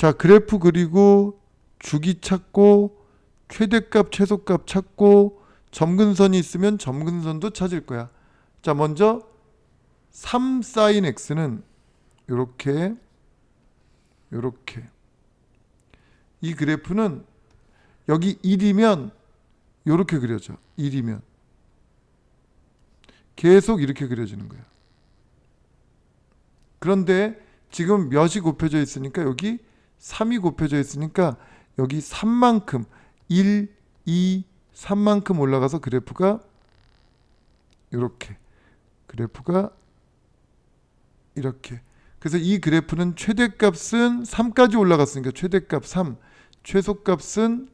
자, 그래프 그리고 주기 찾고 최대값, 최소값 찾고 점근선이 있으면 점근선도 찾을 거야. 자, 먼저 3 sin x는 요렇게 요렇게 이 그래프는 여기 1이면 요렇게 그려져. 1이면 계속 이렇게 그려지는 거야. 그런데 지금 몇이 곱해져 있으니까 여기 3이 곱해져 있으니까 여기 3만큼 1, 2, 3만큼 올라가서 그래프가 이렇게 그래프가 이렇게. 그래서 이 그래프는 최대값은 3까지 올라갔으니까 최대값 3 최소값은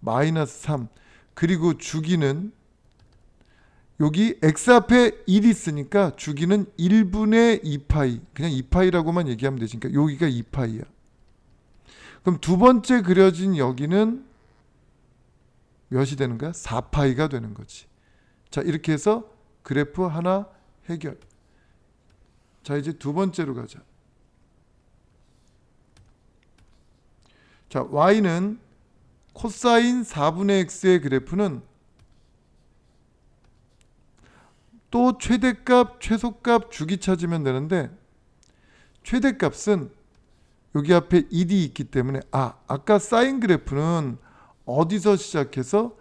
마이너스 3 그리고 주기는 여기 x 앞에 1이 있으니까 주기는 1분의 2파이. 그냥 2파이라고만 얘기하면 되지 그러니까 여기가 2파이야 그럼 두 번째 그려진 여기는 몇이 되는 거야? 4파이가 되는 거지. 자 이렇게 해서 그래프 하나 해결. 자 이제 두 번째로 가자. 자 y는 코사인 4분의 x의 그래프는 또 최대값, 최소값 주기 찾으면 되는데 최대값은 여기 앞에 1이 있기 때문에 아, 아까 사인 그래프는 어디서 시작해서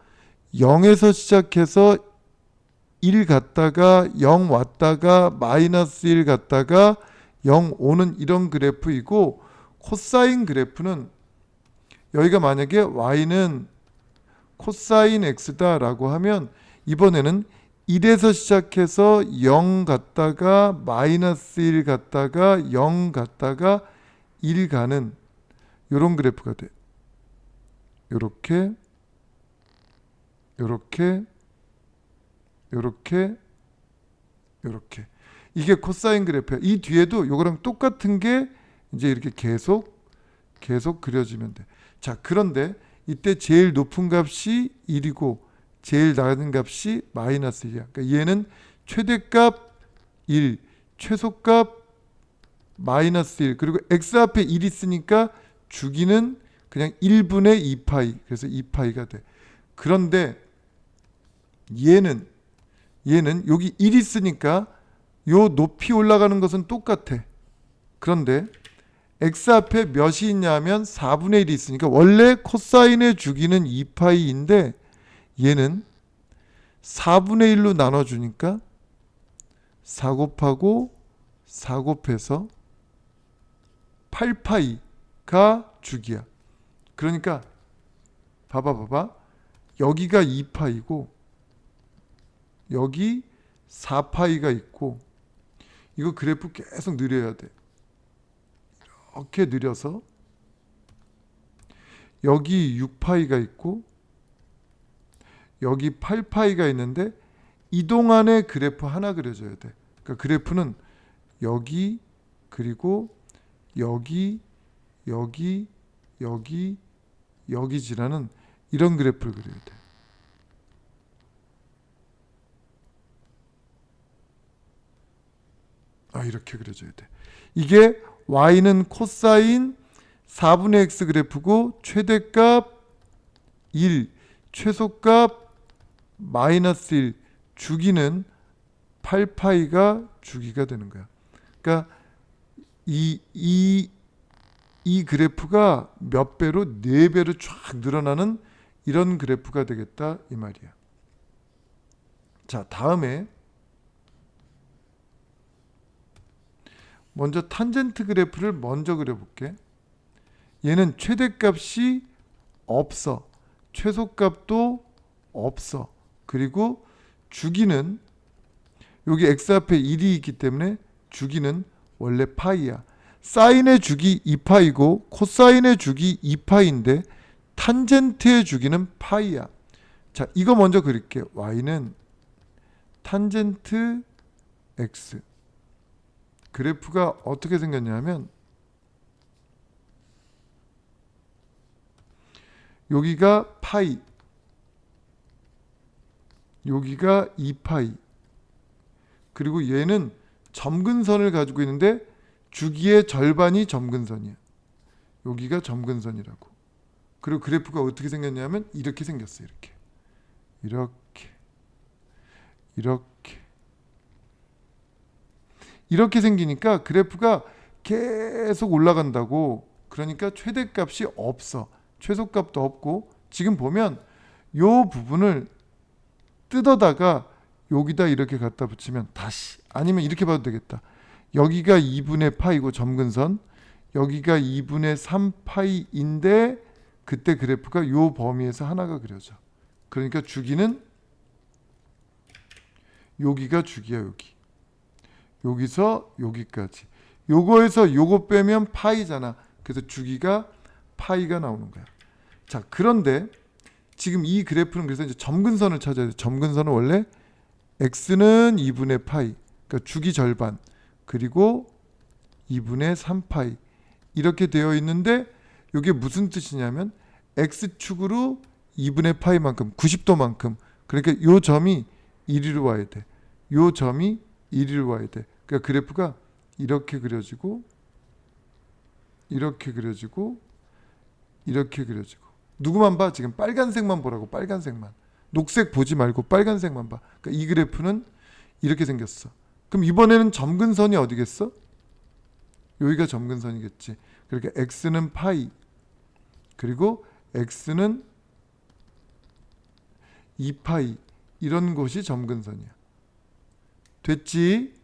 0에서 시작해서 1 갔다가 0 왔다가 마이너스 1 갔다가 0 오는 이런 그래프이고 코사인 그래프는 여기가 만약에 y는 코사인 x다라고 하면 이번에는 1에서 시작해서 0 갔다가 마이너스 1 갔다가 0 갔다가 1 가는 이런 그래프가 돼. 요렇게 요렇게 요렇게 요렇게 이게 코사인 그래프야. 이 뒤에도 요거랑 똑같은 게 이제 이렇게 계속 계속 그려지면 돼. 자, 그런데 이때 제일 높은 값이 1이고 제일 낮은 값이 마이너스 1이야. 그러니까 얘는 최대값 1, 최소값 마이너스 1. 그리고 x 앞에 1 있으니까 주기는 그냥 1분의 2파이. 그래서 2파이가 돼. 그런데 얘는 얘는 여기 1 있으니까 요 높이 올라가는 것은 똑같아. 그런데 x 앞에 몇이 있냐면 4분의 1이 있으니까 원래 코사인의 주기는 2파이인데 얘는 4분의 1로 나눠주니까 4 곱하고 4 곱해서 8파이가 주기야. 그러니까 봐봐 봐봐. 여기가 2파이고 여기 4파이가 있고 이거 그래프 계속 느려야 돼. 이렇게 느려서 여기 6파이가 있고 여기 8파이가 있는데 이 동안에 그래프 하나 그려줘야 돼. 그러니까 그래프는 여기 그리고 여기 여기 여기 여기 지나는 이런 그래프를 그려야 돼. 아 이렇게 그려줘야 돼. 이게 y는 코사인 4분의 x 그래프고 최대값 1, 최소값 마이너스 1, 주기는 8파이가 주기가 되는 거야. 그러니까 이, 이, 이 그래프가 몇 배로 네 배로 쫙 늘어나는 이런 그래프가 되겠다 이 말이야. 자 다음에 먼저 탄젠트 그래프를 먼저 그려볼게. 얘는 최대값이 없어. 최소값도 없어. 그리고 주기는 여기 x 앞에 1이 있기 때문에 주기는 원래 파이야. 사인의 주기 2파이고 코사인의 주기 2파인데 탄젠트의 주기는 파이야. 자, 이거 먼저 그릴게. y는 탄젠트 x 그래프가 어떻게 생겼냐면 여기가 파이 여기가 2파이 그리고 얘는 점근선을 가지고 있는데 주기의 절반이 점근선이야. 여기가 점근선이라고. 그리고 그래프가 어떻게 생겼냐면 이렇게 생겼어요. 이렇게. 이렇게. 이렇게. 이렇게 생기니까 그래프가 계속 올라간다고. 그러니까 최대값이 없어. 최소값도 없고 지금 보면 요 부분을 뜯어다가 여기다 이렇게 갖다 붙이면 다시 아니면 이렇게 봐도 되겠다. 여기가 2분의 파이고 점근선 여기가 2분의 3파이인데 그때 그래프가 요 범위에서 하나가 그려져. 그러니까 주기는 여기가 주기야 여기. 여기서 여기까지. 요거에서 요거 빼면 파이잖아. 그래서 주기가 파이가 나오는 거야. 자, 그런데 지금 이 그래프는 그래서 이제 점근선을 찾아야 돼. 점근선은 원래 x는 2분의 파이. 그러니까 주기 절반. 그리고 2분의 3파이. 이렇게 되어 있는데 이게 무슨 뜻이냐면 x축으로 2분의 파이만큼 90도만큼 그러니까 요 점이 이리로 와야 돼. 요 점이 이리로 와야 돼. 그러니까 그래프가 이렇게 그려지고 이렇게 그려지고 이렇게 그려지고 누구만 봐 지금 빨간색만 보라고 빨간색만 녹색 보지 말고 빨간색만 봐. 그러니까 이 그래프는 이렇게 생겼어. 그럼 이번에는 점근선이 어디겠어? 여기가 점근선이겠지. 그러니까 x는 파이 그리고 x는 2파이 이런 곳이 점근선이야. 됐지?